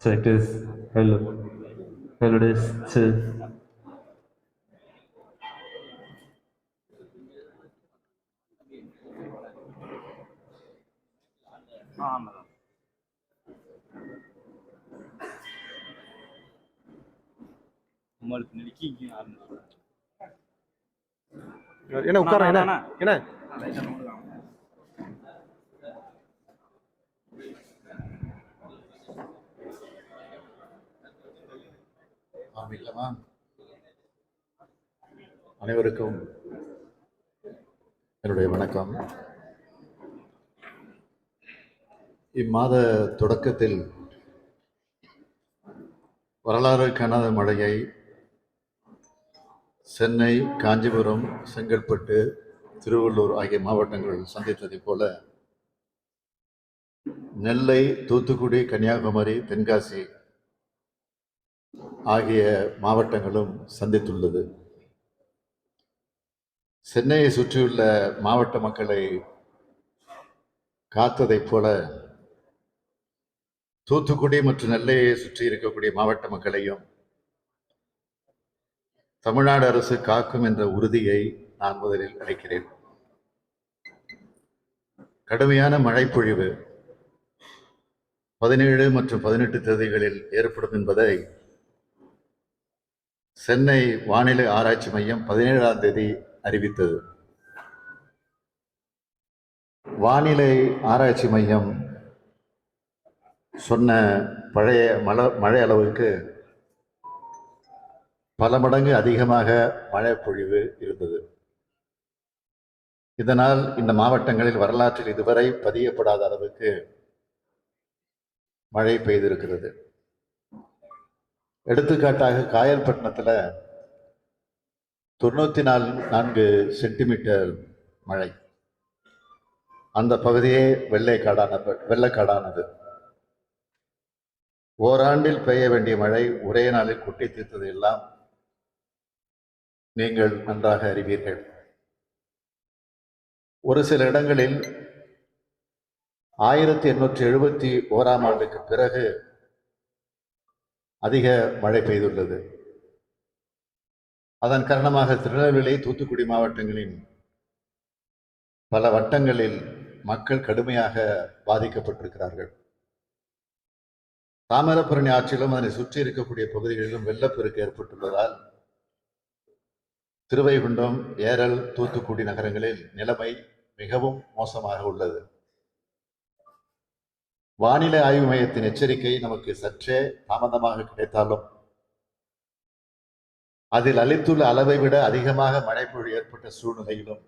Check this. Hello. Hello, this. Chill. உங்களுக்கு நெருக்கி இங்கே ஆரம்பிச்சு என்ன உட்கார என்ன என்ன ஆரம்பிக்கலாமா அனைவருக்கும் என்னுடைய வணக்கம். இம்மாத தொடக்கத்தில் வரலாறு காணாத மழையை சென்னை காஞ்சிபுரம் செங்கல்பட்டு திருவள்ளூர் ஆகிய மாவட்டங்கள் சந்தித்ததைப் போல நெல்லை தூத்துக்குடி கன்னியாகுமரி தென்காசி ஆகிய மாவட்டங்களும் சந்தித்துள்ளது. சென்னையை சுற்றியுள்ள மாவட்ட மக்களை காத்ததைப் போல தூத்துக்குடி மற்றும் நெல்லையை சுற்றி இருக்கக்கூடிய மாவட்ட மக்களையும் தமிழ்நாடு அரசு காக்கும் என்ற உறுதியை நான் முதலில் அளிக்கிறேன். கடுமையான மழைப்பொழிவு பதினேழு மற்றும் பதினெட்டு தேதிகளில் ஏற்படும் என்பதை சென்னை வானிலை ஆராய்ச்சி மையம் பதினேழாம் தேதி அறிவித்தது. வானிலை ஆராய்ச்சி மையம் சொன்ன பழைய மழை மழை அளவுக்கு பல மடங்கு அதிகமாக மழை பொழிவு இருந்தது. இதனால் இந்த மாவட்டங்களில் வரலாற்றில் இதுவரை பதியப்படாத அளவுக்கு மழை பெய்திருக்கிறது. எடுத்துக்காட்டாக காயல்பட்டினத்தில் தொண்ணூற்றி நாலு நான்கு சென்டிமீட்டர் மழை. அந்த பகுதியே வெள்ளை காடான வெள்ளக்காடானது ஓராண்டில் பெய்ய வேண்டிய மழை ஒரே நாளில் கொட்டி தீர்த்தது எல்லாம் நீங்கள் நன்றாக அறிவீர்கள். ஒரு சில இடங்களில் ஆயிரத்தி எண்ணூற்றி எழுபத்தி ஓராம் ஆண்டுக்கு பிறகு அதிக மழை பெய்துள்ளது. அதன் காரணமாக திருநெல்வேலி தூத்துக்குடி மாவட்டங்களின் பல வட்டங்களில் மக்கள் கடுமையாக பாதிக்கப்பட்டிருக்கிறார்கள். தாமிரபரணி ஆற்றிலும் அதனை சுற்றி இருக்கக்கூடிய பகுதிகளிலும் வெள்ளப்பெருக்கு ஏற்பட்டுள்ளதால் திருவைகுண்டம் ஏரல் தூத்துக்குடி நகரங்களில் நிலைமை மிகவும் மோசமாக உள்ளது. வானிலை ஆய்வு மையத்தின் எச்சரிக்கை நமக்கு சற்றே தாமதமாக கிடைத்தாலும் அதில் அளித்துள்ள அளவை விட அதிகமாக மழைப்பொழி ஏற்பட்ட சூழ்நிலையிலும்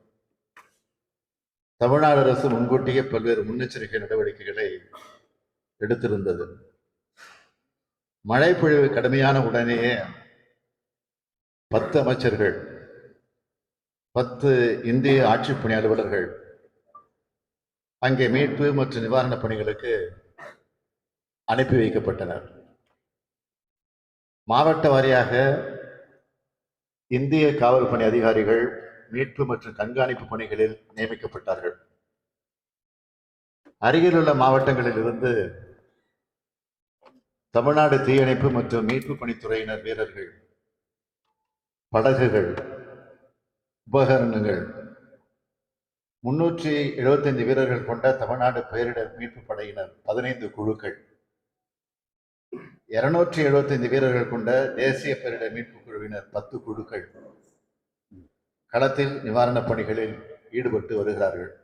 தமிழ்நாடு அரசு முன்கூட்டியே பல்வேறு முன்னெச்சரிக்கை நடவடிக்கைகளை எடுத்திருந்தது. மழைப்பொழிவு கடுமையான உடனேயே பத்து அமைச்சர்கள் பத்து இந்திய ஆட்சிப்பணி அலுவலர்கள் அங்கே மீட்பு மற்றும் நிவாரணப் பணிகளுக்கு அனுப்பி வைக்கப்பட்டனர். மாவட்ட வாரியாக இந்திய காவல் பணி அதிகாரிகள் மீட்பு மற்றும் கண்காணிப்பு பணிகளில் நியமிக்கப்பட்டார்கள். அருகிலுள்ள மாவட்டங்களில் இருந்து தமிழ்நாடு தீயணைப்பு மற்றும் மீட்பு பணித்துறையினர் வீரர்கள் படகுகள் உபகரணங்கள் முன்னூற்றி எழுபத்தைந்து வீரர்கள் கொண்ட தமிழ்நாடு பேரிடர் மீட்பு படையினர் பதினைந்து குழுக்கள். இருநூற்றி எழுபத்தைந்து வீரர்கள் கொண்ட தேசிய பேரிடர் மீட்பு குழுவினர் பத்து குழுக்கள். களத்தில் நிவாரணப் பணிகளில் ஈடுபட்டு வருகிறார்கள்.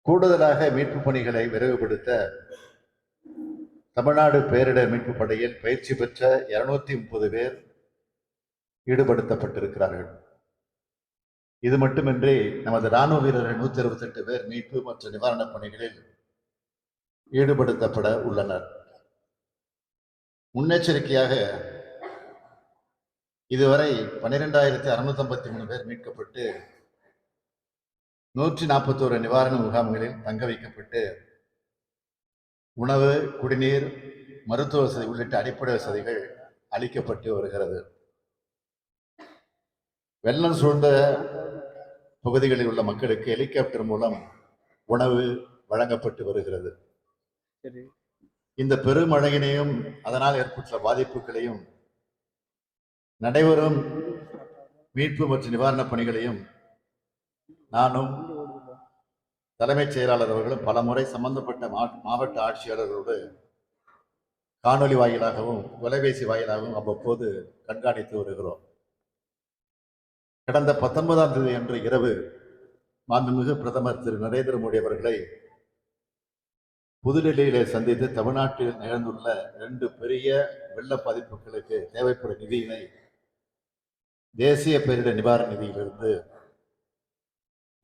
கூடுதலாக மீட்பு பணிகளை விரைவுபடுத்த தமிழ்நாடு பேரிடர் மீட்பு படையில் பயிற்சி பெற்ற இருநூத்தி முப்பது பேர் ஈடுபடுத்தப்பட்டிருக்கிறார்கள். இது மட்டுமின்றி நமது ராணுவ வீரர்கள் நூற்றி அறுபத்தெட்டு பேர் மீட்பு மற்றும் நிவாரணப் பணிகளில் ஈடுபடுத்தப்பட உள்ளனர். முன்னெச்சரிக்கையாக இதுவரை பன்னிரெண்டாயிரத்தி அறுநூத்தி ஐம்பத்தி மூணு பேர் மீட்கப்பட்டு நூற்றி நாற்பத்தோரு நிவாரண முகாம்களில் தங்க வைக்கப்பட்டு உணவு குடிநீர் மருத்துவ வசதி உள்ளிட்ட அடிப்படை வசதிகள் அளிக்கப்பட்டு வருகிறது. வெள்ளம் சூழ்ந்த பகுதிகளில் உள்ள மக்களுக்கு ஹெலிகாப்டர் மூலம் உணவு வழங்கப்பட்டு வருகிறது. இந்த பெருமழையினையும் அதனால் ஏற்பட்டுள்ள பாதிப்புகளையும் நடைபெறும் மீட்பு மற்றும் நிவாரணப் பணிகளையும் நானும் தலைமைச் செயலாளர் அவர்களும் பலமுறை சம்பந்தப்பட்ட மா- மாவட்ட ஆட்சியாளர்களோடு காணொலி வாயிலாகவும் தொலைபேசி வாயிலாகவும் அவ்வப்போது கண்காணித்து வருகிறோம். கடந்த பத்தொன்பதாம் தேதி அன்று இரவு மாண்புமிகு பிரதமர் திரு நரேந்திர மோடி அவர்களை புதுடெல்லியிலே சந்தித்து தமிழ்நாட்டில் நிகழ்ந்துள்ள இரண்டு பெரிய வெள்ள பாதிப்புகளுக்கு தேவைப்படும் நிதியினை தேசிய பேரிடர் நிவாரண நிதியிலிருந்து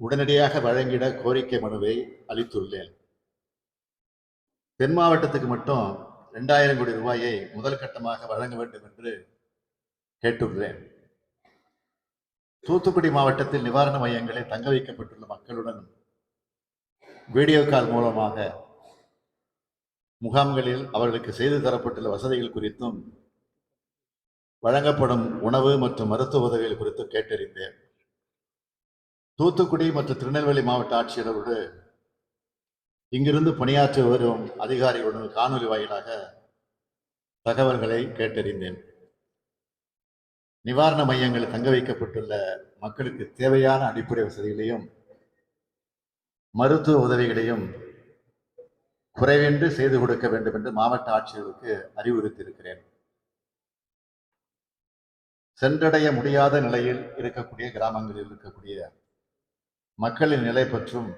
உடனடியாக வழங்கிட கோரிக்கை மனுவை அளித்துள்ளேன். தென் மாவட்டத்துக்கு மட்டும் ரெண்டாயிரம் கோடி ரூபாயை முதல் கட்டமாக வழங்க வேண்டும் என்று கேட்டுள்ளேன். தூத்துக்குடி மாவட்டத்தில் நிவாரண மையங்களில் தங்க வைக்கப்பட்டுள்ள மக்களுடன் வீடியோ கால் மூலமாக முகாம்களில் அவர்களுக்கு செய்து தரப்பட்டுள்ள வசதிகள் குறித்தும் வழங்கப்படும் உணவு மற்றும் மருத்துவ உதவிகள் குறித்தும் கேட்டறிந்தேன். தூத்துக்குடி மற்றும் திருநெல்வேலி மாவட்ட ஆட்சியரோடு இங்கிருந்து பணியாற்றி வரும் அதிகாரிகளுடன் காணொலி வாயிலாக தகவல்களை கேட்டறிந்தேன். நிவாரண மையங்களில் தங்க வைக்கப்பட்டுள்ள மக்களுக்கு தேவையான அடிப்படை வசதிகளையும் மருத்துவ உதவிகளையும் குறைவின்றி செய்து கொடுக்க வேண்டும் என்று மாவட்ட ஆட்சியர்களுக்கு அறிவுறுத்தியிருக்கிறேன். சென்றடைய முடியாத நிலையில் இருக்கக்கூடிய கிராமங்களில் இருக்கக்கூடிய மக்களின் நிலை பற்றும்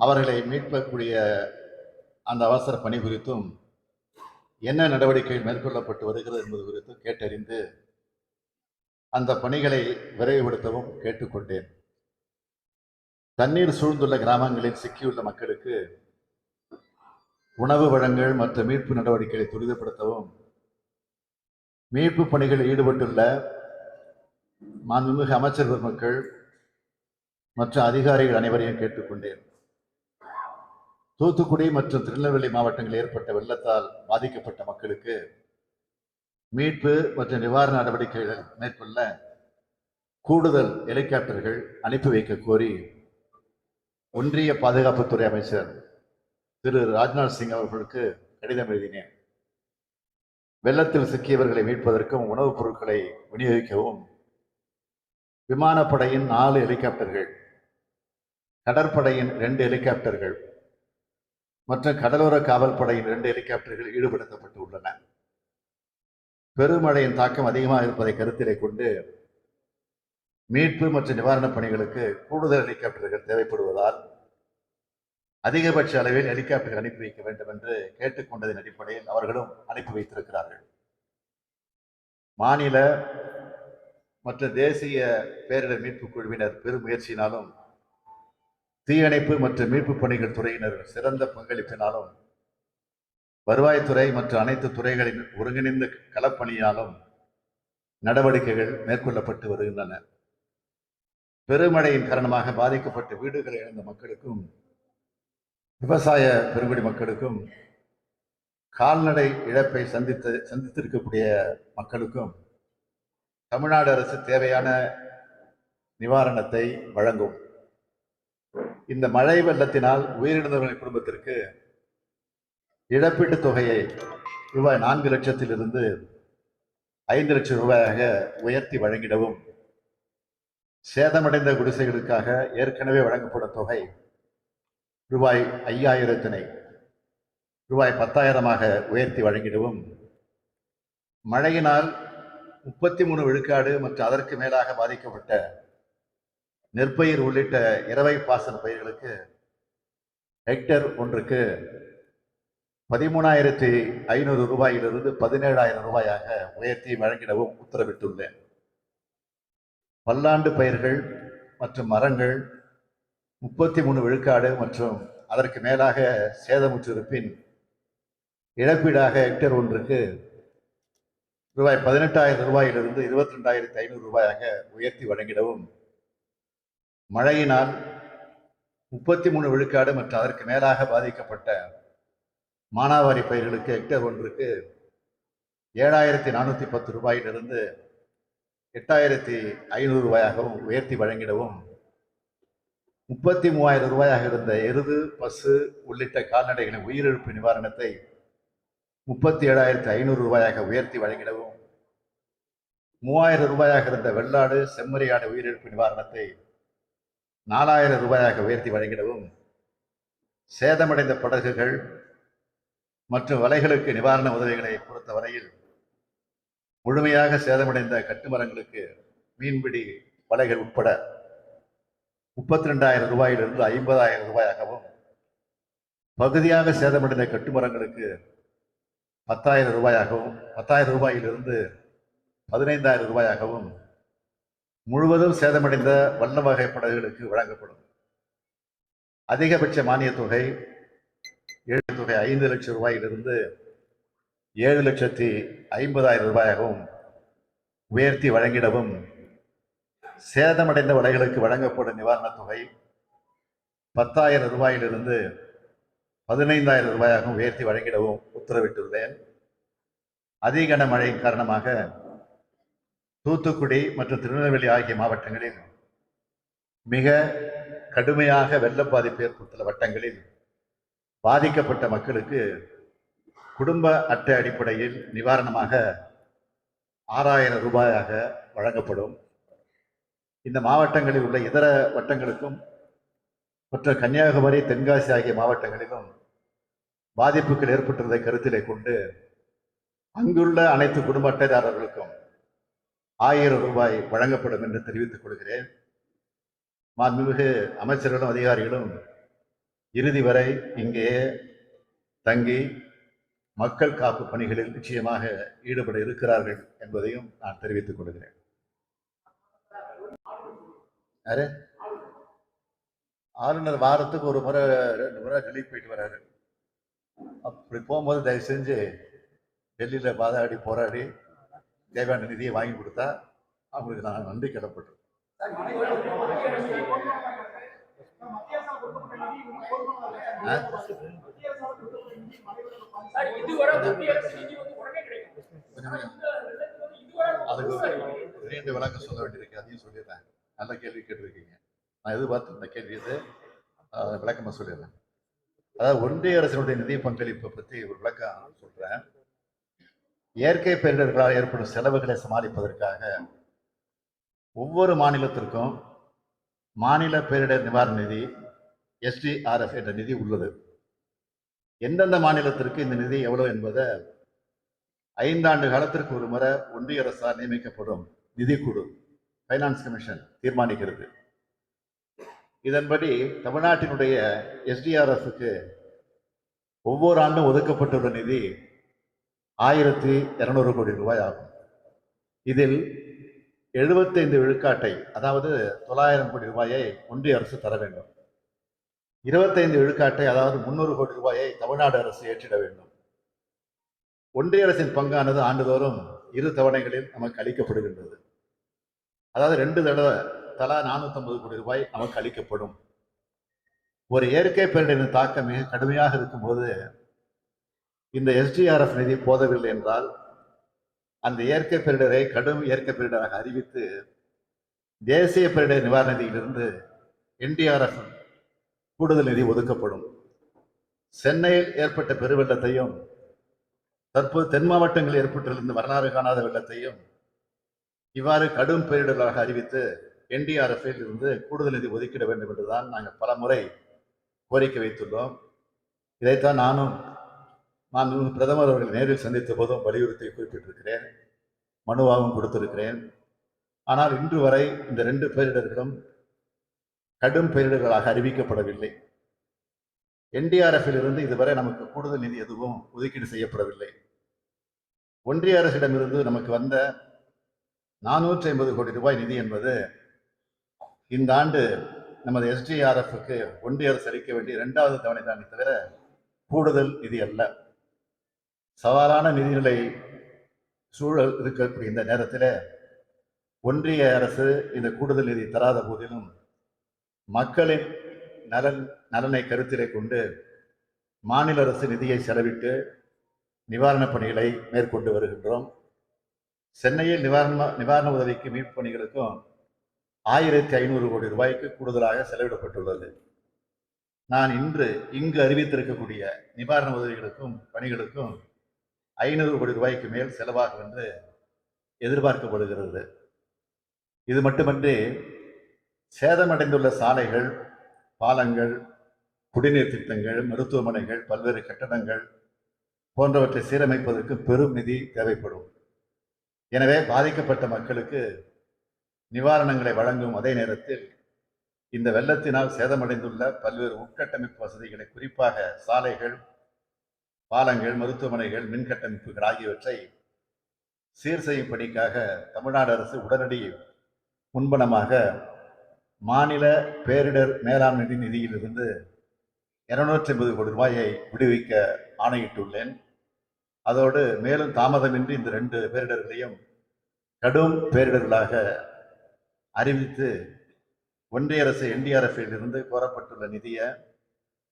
அவர்களை மீட்கக்கூடிய அந்த அவசர பணி குறித்தும் என்ன நடவடிக்கை மேற்கொள்ளப்பட்டு வருகிறது என்பது குறித்து கேட்டறிந்து அந்த பணிகளை விரைவுபடுத்தவும் கேட்டுக்கொண்டேன். தண்ணீர் சூழ்ந்துள்ள கிராமங்களில் சிக்கியுள்ள மக்களுக்கு உணவு வழங்கல் மற்றும் மீட்பு நடவடிக்கைகளை துரிதப்படுத்தவும் மீட்பு பணிகளில் ஈடுபட்டுள்ள மாண்புமிகு அமைச்சர் பெருமக்கள் மற்ற அதிகாரிகள் அனைவரையும் கேட்டுக்கொண்டேன். தூத்துக்குடி மற்றும் திருநெல்வேலி மாவட்டங்களில் ஏற்பட்ட வெள்ளத்தால் பாதிக்கப்பட்ட மக்களுக்கு மீட்பு மற்றும் நிவாரண நடவடிக்கைகள் மேற்கொள்ள கூடுதல் ஹெலிகாப்டர்கள் அனுப்பி வைக்க கோரி ஒன்றிய பாதுகாப்புத்துறை அமைச்சர் திரு ராஜ்நாத் சிங் அவர்களுக்கு கடிதம் எழுதினேன். வெள்ளத்தில் சிக்கியவர்களை மீட்பதற்கும் உணவுப் பொருட்களை விநியோகிக்கவும் விமானப்படையின் நாலு ஹெலிகாப்டர்கள் கடற்படையின் ரெண்டு ஹெலிகாப்டர்கள் மற்றும் கடலோர காவல்படையின் இரண்டு ஹெலிகாப்டர்கள் ஈடுபடுத்தப்பட்டு உள்ளன பெருமழையின் தாக்கம் அதிகமாக இருப்பதை கருத்திலே கொண்டு மீட்பு மற்றும் நிவாரணப் பணிகளுக்கு கூடுதல் ஹெலிகாப்டர்கள் தேவைப்படுவதால் அதிகபட்ச அளவில் ஹெலிகாப்டர் அனுப்பி வைக்க வேண்டும் என்று கேட்டுக்கொண்டதன் அடிப்படையில் அவர்களும் அனுப்பி வைத்திருக்கிறார்கள். மாநில மற்ற தேசிய பேரிடர் மீட்பு குழுவினர் பெரும் முயற்சியினாலும் தீயணைப்பு மற்றும் மீட்பு பணிகள் துறையினர் சிறந்த பங்களிப்பினாலும் வருவாய்த்துறை மற்றும் அனைத்து துறைகளின் ஒருங்கிணைந்த களப்பணியாலும் நடவடிக்கைகள் மேற்கொள்ளப்பட்டு வருகின்றன. பெருமழையின் காரணமாக பாதிக்கப்பட்ட வீடுகளை இழந்த மக்களுக்கும் விவசாய பெருங்குடி மக்களுக்கும் கால்நடை இழப்பை சந்தித்து சந்தித்திருக்கக்கூடிய மக்களுக்கும் தமிழ்நாடு அரசு தேவையான நிவாரணத்தை வழங்கும். இந்த மழை வெள்ளத்தினால் உயிரிழந்தவர்களின் குடும்பத்திற்கு இழப்பீட்டுத் தொகையை ரூபாய் நான்கு லட்சத்திலிருந்து ஐந்து லட்சம் ரூபாயாக உயர்த்தி வழங்கிடவும் சேதமடைந்த குடிசைகளுக்காக ஏற்கனவே வழங்கப்படும் தொகை ரூபாய் ஐயாயிரத்தினை ரூபாய் பத்தாயிரமாக உயர்த்தி வழங்கிடவும் மழையினால் முப்பத்தி மூணு விழுக்காடு மற்றும் அதற்கு மேலாக பாதிக்கப்பட்ட நெற்பயிர் உள்ளிட்ட இரவை பாசன பயிர்களுக்கு ஹெக்டேர் ஒன்றுக்கு பதிமூணாயிரத்தி ஐநூறு ரூபாயிலிருந்து பதினேழாயிரம் ரூபாயாக உயர்த்தி வழங்கிடவும் உத்தரவிட்டுள்ளேன். பல்லாண்டு பயிர்கள் மற்றும் மரங்கள் முப்பத்தி மூணு விழுக்காடு மற்றும் அதற்கு மேலாக சேதமுற்றிருப்பின் இழப்பீடாக ஹெக்டேர் ஒன்றுக்கு ரூபாய் பதினெட்டாயிரம் ரூபாயிலிருந்து இருபத்தி ரெண்டாயிரத்தி ஐநூறு ரூபாயாக உயர்த்தி வழங்கிடவும் மழையினால் முப்பத்தி மூணு விழுக்காடு மற்றும் அதற்கு மேலாக பாதிக்கப்பட்ட மானாவாரி பயிர்களுக்கு ஹெக்டேர் ஒன்றுக்கு ஏழாயிரத்தி நானூற்றி பத்து ரூபாயிலிருந்து எட்டாயிரத்தி ஐநூறு ரூபாயாகவும் உயர்த்தி வழங்கிடவும் முப்பத்தி மூவாயிரம் ரூபாயாக இருந்த எருது பசு உள்ளிட்ட கால்நடைகளின் உயிரிழப்பு நிவாரணத்தை முப்பத்தி ஏழாயிரத்தி ஐநூறு ரூபாயாக உயர்த்தி வழங்கிடவும் மூவாயிரம் ரூபாயாக இருந்த வெள்ளாடு செம்மறியாடு உயிரிழப்பு நிவாரணத்தை நாலாயிரம் ரூபாயாக உயர்த்தி வழங்கிடவும் சேதமடைந்த படகுகள் மற்றும் வலைகளுக்கு நிவாரண உதவிகளை பொறுத்தவரையில் முழுமையாக சேதமடைந்த கட்டுமரங்களுக்கு மீன்பிடி வலைகள் உட்பட முப்பத்தி ரெண்டாயிரம் ரூபாயிலிருந்து ஐம்பதாயிரம் ரூபாயாகவும் பகுதியாக சேதமடைந்த கட்டுமரங்களுக்கு பத்தாயிரம் ரூபாயாகவும் பத்தாயிரம் ரூபாயிலிருந்து பதினைந்தாயிரம் ரூபாயாகவும் முழுவதும் சேதமடைந்த வண்ண வகை படகுகளுக்கு வழங்கப்படும். அதிகபட்ச மானியத் தொகை ஏழு தொகை ஐந்து லட்சம் ரூபாயிலிருந்து ஏழு லட்சத்தி ஐம்பதாயிரம் ரூபாயாகவும் உயர்த்தி வழங்கிடவும் சேதமடைந்த வலைகளுக்கு வழங்கப்படும் நிவாரணத் தொகை பத்தாயிரம் ரூபாயிலிருந்து பதினைந்தாயிரம் ரூபாயாகவும் உயர்த்தி வழங்கிடவும் உத்தரவிட்டுள்ளேன். அதிகன மழை காரணமாக தூத்துக்குடி மற்றும் திருநெல்வேலி ஆகிய மாவட்டங்களில் மிக கடுமையாக வெள்ள பாதிப்பு ஏற்பட்டுள்ள வட்டங்களில் பாதிக்கப்பட்ட மக்களுக்கு குடும்ப அட்டை அடிப்படையில் நிவாரணமாக ஆறாயிரம் ரூபாயாக வழங்கப்படும். இந்த மாவட்டங்களில் உள்ள இதர வட்டங்களுக்கும் மற்ற கன்னியாகுமரி தென்காசி ஆகிய மாவட்டங்களிலும் பாதிப்புகள் ஏற்பட்டுள்ளதை கருத்திலே கொண்டு அங்குள்ள அனைத்து குடும்ப அட்டைதாரர்களுக்கும் ஆயிரம் ரூபாய் வழங்கப்படும் என்று தெரிவித்துக் கொள்கிறேன். மாண்புமிகு அமைச்சர்களும் அதிகாரிகளும் இறுதி வரை இங்கே தங்கி மக்கள் காப்பு பணிகளில் நிச்சயமாக ஈடுபட இருக்கிறார்கள் என்பதையும் நான் தெரிவித்துக் கொள்கிறேன். யாரு? ஆளுநர் வாரத்துக்கு ஒரு முறை ரெண்டு முறை டெல்லி போயிட்டு வர்றாரு அப்படி போகும்போது தயவு செஞ்சு டெல்லியில் பாதாடி போராடி தேவையான நிதியை வாங்கி கொடுத்தா அவங்களுக்கு நான் நன்றி கடப்பட்டிருக்கேன். அதுக்கு ஒரு நீண்ட விளக்கம் சொல்ல வேண்டியிருக்கு. அதையும் சொல்லிடுறேன். நல்ல கேள்வி கேட்டிருக்கீங்க. நான் எதிர்பார்த்து இந்த கேள்வி இது. அஹ், சொல்லிடுறேன். அதாவது ஒன்றிய அரசினுடைய நிதி பங்களிப்பை பற்றி ஒரு விளக்கம் சொல்கிறேன் இயற்கை பேரிடர்களால் ஏற்படும் செலவுகளை சமாளிப்பதற்காக ஒவ்வொரு மாநிலத்திற்கும் மாநில பேரிடர் நிவாரண நிதி எஸ்டிஆர்எஃப் என்ற நிதி உள்ளது. எந்தெந்த மாநிலத்திற்கு இந்த நிதி எவ்வளவு என்பதை ஐந்தாண்டு காலத்திற்கு ஒரு முறை ஒன்றிய அரசால் நியமிக்கப்படும் நிதிக்குழு ஃபைனான்ஸ் கமிஷன் தீர்மானிக்கிறது. இதன்படி தமிழ்நாட்டினுடைய எஸ்டிஆர்எஃப்க்கு ஒவ்வொரு ஆண்டும் ஒதுக்கப்பட்டுள்ள நிதி ஆயிரத்தி இரநூறு கோடி ரூபாய் ஆகும். இதில் எழுபத்தைந்து விழுக்காட்டை அதாவது தொள்ளாயிரம் கோடி ரூபாயை ஒன்றிய அரசு தர வேண்டும். இருபத்தைந்து விழுக்காட்டை அதாவது முன்னூறு கோடி ரூபாயை தமிழ்நாடு அரசு ஏற்றிட வேண்டும். ஒன்றிய அரசின் பங்கானது ஆண்டுதோறும் இரு தவணைகளில் நமக்கு அளிக்கப்படுகின்றது. அதாவது ரெண்டு தடவை தலா நானூற்றம்பது கோடி ரூபாய் நமக்கு அளிக்கப்படும். ஒரு இயற்கை பேரிடரின் தாக்கம் மிக கடுமையாக இருக்கும்போது இந்த எஸ்டிஆர்எஃப் நிதி போதவில்லை என்றால் அந்த இயற்கை பேரிடரை கடும் இயற்கை பேரிடராக அறிவித்து தேசிய பேரிடர் நிவாரண நிதியிலிருந்து என்டிஆர்எஃப் கூடுதல் நிதி ஒதுக்கப்படும். சென்னையில் ஏற்பட்ட பெருவெள்ளத்தையும் தற்போது தென் மாவட்டங்களில் ஏற்பட்டிருந்த வரலாறு காணாத வெள்ளத்தையும் இவ்வாறு கடும் பேரிடர்களாக அறிவித்து என்டிஆர்எஃப்பில் இருந்து கூடுதல் நிதி ஒதுக்கிட வேண்டும் என்றுதான் நாங்கள் பல முறை கோரிக்கை வைத்துள்ளோம். இதைத்தான் நானும் நான் பிரதமர் அவர்கள் நேரில் சந்தித்த போதும் வலியுறுத்தி குறிப்பிட்டிருக்கிறேன். மனுவாகவும் கொடுத்திருக்கிறேன். ஆனால் இன்று வரை இந்த ரெண்டு பேரிடர்களும் கடும் பேரிடர்களாக அறிவிக்கப்படவில்லை. என்டிஆர்எஃப்பில் இருந்து இதுவரை நமக்கு கூடுதல் நிதி எதுவும் ஒதுக்கீடு செய்யப்படவில்லை. ஒன்றிய அரசிடமிருந்து நமக்கு வந்த நானூற்றி ஐம்பது கோடி ரூபாய் நிதி என்பது இந்த ஆண்டு நமது எஸ்டிஆர்எஃப்க்கு ஒன்றிய அரசு அளிக்க வேண்டிய இரண்டாவது தவணை தானே தவிர கூடுதல் நிதி அல்ல. சவாலான நிதிநிலை சூழல் இருக்கக்கூடிய இந்த நேரத்தில் ஒன்றிய அரசு இந்த கூடுதல் நிதி தராத போதிலும் மக்களின் நலன் நலனை கருத்திலே கொண்டு மாநில அரசு நிதியை செலவிட்டு நிவாரணப் பணிகளை மேற்கொண்டு வருகின்றோம். சென்னையில் நிவாரண நிவாரண உதவிக்கு மீட்பு பணிகளுக்கும் ஆயிரத்தி ஐநூறு கோடி ரூபாய்க்கு கூடுதலாக செலவிடப்பட்டுள்ளது. நான் இன்று இங்கு அறிவித்திருக்கக்கூடிய நிவாரண உதவிகளுக்கும் பணிகளுக்கும் ஐநூறு கோடி ரூபாய்க்கு மேல் செலவாகும் என்று எதிர்பார்க்கப்படுகிறது. இது மட்டுமன்றி சேதமடைந்துள்ள சாலைகள் பாலங்கள் குடிநீர் திட்டங்கள் மருத்துவமனைகள் பல்வேறு கட்டடங்கள் போன்றவற்றை சீரமைப்பதற்கு பெரும் நிதி தேவைப்படும். எனவே பாதிக்கப்பட்ட மக்களுக்கு நிவாரணங்களை வழங்கும் அதே நேரத்தில் இந்த வெள்ளத்தினால் சேதமடைந்துள்ள பல்வேறு உட்கட்டமைப்பு வசதிகளை குறிப்பாக சாலைகள் பாலங்கள் மருத்துவமனைகள் மின் கட்டமைப்புகள் ஆகியவற்றை சீர் செய்யும் பணிக்காக தமிழ்நாடு அரசு உடனடி முன்பணமாக மாநில பேரிடர் மேலாண்மை நிதி நிதியிலிருந்து இருநூற்றி ஐம்பது கோடி ரூபாயை விடுவிக்க ஆணையிட்டுள்ளேன். அதோடு மேலும் தாமதமின்றி இந்த ரெண்டு பேரிடர்களையும் கடும் பேரிடர்களாக அறிவித்து ஒன்றிய அரசு என்டிஆர்எஃப்பிலிருந்து கோரப்பட்டுள்ள நிதியை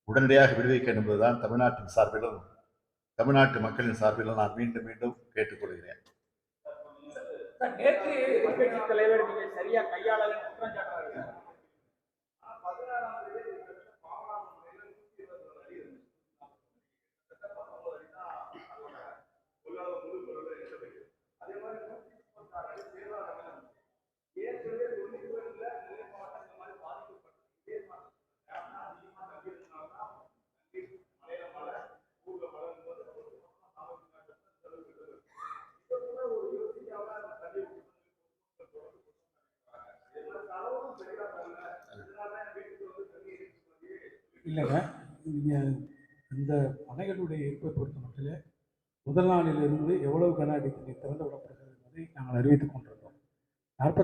உடனடியாக விடுவிக்க என்பதுதான் தமிழ்நாட்டின் சார்பிலும் தமிழ்நாட்டு மக்களின் சார்பில் நான் மீண்டும் மீண்டும் கேட்டுக்கொள்கிறேன். நேற்று தலைவர் நீங்கள் சரியா கையாள குற்றம் இல்லைங்க இங்க இந்த அணைகளுடைய இருப்பை பொறுத்த மட்டும் முதல் நாளிலிருந்து எவ்வளவு கன அடி தண்ணீர் திறந்து விடப்படுகிறது என்பதை நாங்கள் அறிவித்துக் கொண்டிருந்தோம்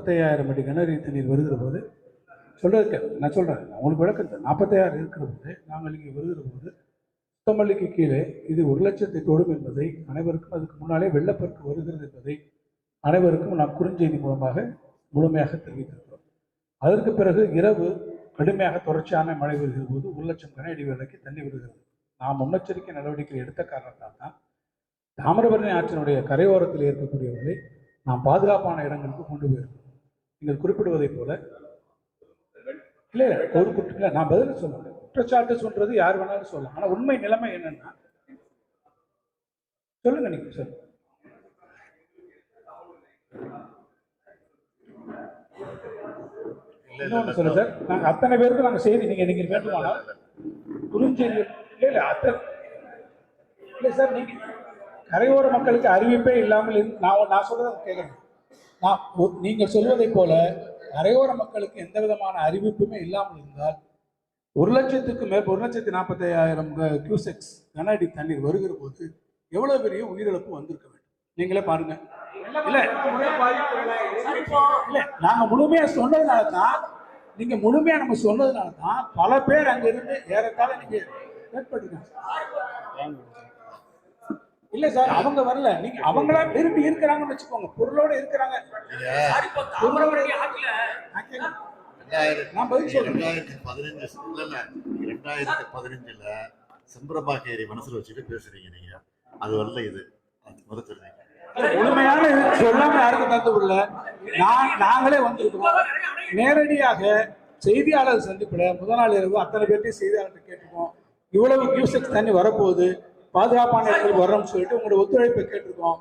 நாற்பத்தையாயிரம் அடி கன அடி தண்ணீர் வருகிற போது சொல்றதுக்கு நான் சொல்கிறேன் உங்களுக்கு விளக்கம் நாற்பத்தையாயிரம் இருக்கிற போது நாங்கள் இங்கே வருகிற போது சுத்தமல்லிக்கு கீழே இது ஒரு லட்சத்தை தொடும் என்பதை அனைவருக்கும் அதுக்கு முன்னாலே வெள்ளப்பெருக்கு வருகிறது என்பதை அனைவருக்கும் நாம் குறுஞ்செய்தி மூலமாக முழுமையாக தெரிவித்திருக்கிறோம். அதற்கு பிறகு இரவு கடுமையாக தொடர்ச்சியான மழை வருகிற போது ஒரு லட்சம் கன அடி தண்ணி வருகிறது. நாம் முன்னெச்சரிக்கை நடவடிக்கை எடுத்த காரணத்தால் தான் தாமிரபரணி ஆற்றினுடைய கரையோரத்தில் இருக்கக்கூடியவர்களை நாம் பாதுகாப்பான இடங்களுக்கு கொண்டு போயிருக்கோம் நீங்கள் குறிப்பிடுவதைப் போல இல்லை இல்லை ஒரு குற்ற இல்லை நான் பதில் சொல்லுங்க குற்றச்சாட்டு சொல்றது யார் வேணாலும் சொல்லலாம். ஆனால் உண்மை நிலைமை என்னன்னா சொல்லுங்க நீங்க சார் இன்னொன்று சொல்லு சார். நாங்கள் அத்தனை பேருக்கு நாங்கள் செய்தி நீங்கள் நீங்கள் வேண்டுமானால் குறுஞ்செய்தி இல்லை இல்லை அத்தனை இல்லை சார் நீங்கள் கரையோர மக்களுக்கு அறிவிப்பே இல்லாமல் இருந்து- நான் நான் சொல்கிறத கேட்குறேன் நீங்கள் சொல்வதைப் போல கரையோர மக்களுக்கு எந்த விதமான அறிவிப்புமே இல்லாமல் இருந்தால் ஒரு லட்சத்துக்கு மேல் ஒரு லட்சத்தி நாற்பத்தையாயிரம் கியூசெக்ஸ் கன அடி தண்ணீர் வருகிற போது எவ்வளவு பெரிய உயிரிழப்பு வந்திருக்க வேண்டும்? நீங்களே பாருங்க. இல்ல. இல்ல நாங்க முழுமையா சொன்னதுனால தான் நீங்க முழுமையா நம்ம சொன்னதுனால தான் பல பேர் அங்க இருந்து ஏறத்தாழ நீங்க ஏற்பட்டுருக்காங்க இல்ல சார் அவங்க வரல. நீங்க அவங்களா விரும்பி இருக்கிறாங்கன்னு வச்சுக்கோங்க. பொருளோட இருக்கிறாங்க. நான் பதில் சொல்றேன். ரெண்டாயிரத்தி பதினஞ்சு ரெண்டாயிரத்தி பதினஞ்சுல செம்பரம்பாக்கேரி மனசுல வச்சுட்டு பேசுறீங்க நீங்க. அது வரல இது. முழுமையான இது சொல்லாம யாருக்கும் தந்து விடல. நான் நாங்களே வந்திருக்கிறோம். நேரடியாக செய்தியாளர் சந்திப்பில் முதல் நாள் இரவு அத்தனை பேர்ட்டையும் செய்தியாளர்கிட்ட கேட்டிருக்கோம் இவ்வளவு கியூசெக்ஸ் தண்ணி வரப்போகுது. பாதுகாப்பான இடத்துக்கு வர்றோம்னு சொல்லிட்டு உங்களுடைய ஒத்துழைப்பை கேட்டிருக்கோம்.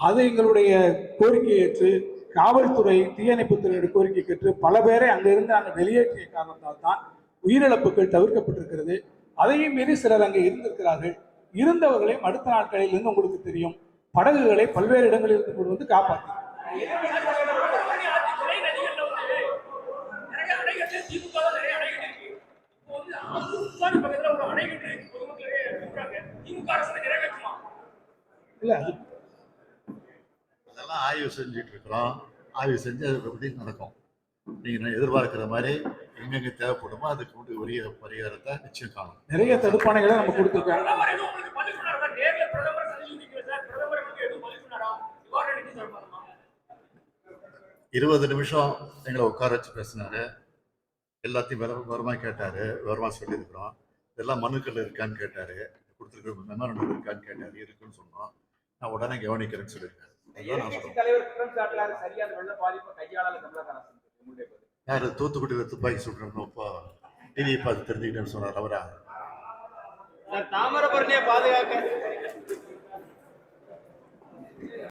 அது எங்களுடைய கோரிக்கையை ஏற்று காவல்துறை தீயணைப்புத்துறையுடைய கோரிக்கை கேட்டு பல பேரை அங்கிருந்து அங்கே வெளியேற்றிய காரணத்தால் தான் உயிரிழப்புகள் தவிர்க்கப்பட்டிருக்கிறது. அதையும் மீறி சிலர் அங்கே இருந்திருக்கிறார்கள். இருந்தவர்களையும் அடுத்த நாட்களில் இருந்து உங்களுக்கு தெரியும். படகுகளை பல்வேறு இடங்களில் இருந்து கொண்டு வந்து காப்பாற்றி திமுக நிறைய அணைகட்டு இருக்கு. இப்போ வந்து ஒரு அணைகட்டு பொதுமக்களே திமுக அரசு நிறைவேற்றுமா இல்லை அது அதெல்லாம் ஆய்வு செஞ்சுட்டு இருக்கிறோம் ஆய்வு செஞ்சு அது பற்றி நடக்கும்? நீங்க நான் எதிர்பார்க்கிற மாதிரி எங்கெங்க தேவைப்படுமோ அதுக்கு உண்டு உரிய பரிகாரத்தை நிச்சயம் காணும். நிறைய தடுப்பணைகளை நம்ம தரப்படுமா இருபது நிமிஷம் எங்களை உட்கார வச்சு பேசினாரு. எல்லாத்தையும் விவர விவரமா கேட்டாரு. விவரமா சொல்லியிருக்கிறோம். இதெல்லாம் மனுக்கள் இருக்கான்னு கேட்டாரு. கொடுத்துருக்க மெமரண்டம் இருக்கான்னு கேட்டார் இருக்குன்னு சொன்னான். நான் உடனே கவனிக்கிறேன்னு சொல்லியிருக்கேன். யார்? தூத்துக்குடி துப்பாக்கி சுடுறோம்னு இப்போ டிவியை பார்த்து தெரிஞ்சுக்கிட்டேன்னு சொன்னார் அவரா? தாமிரபரணியை பாதுகாக்க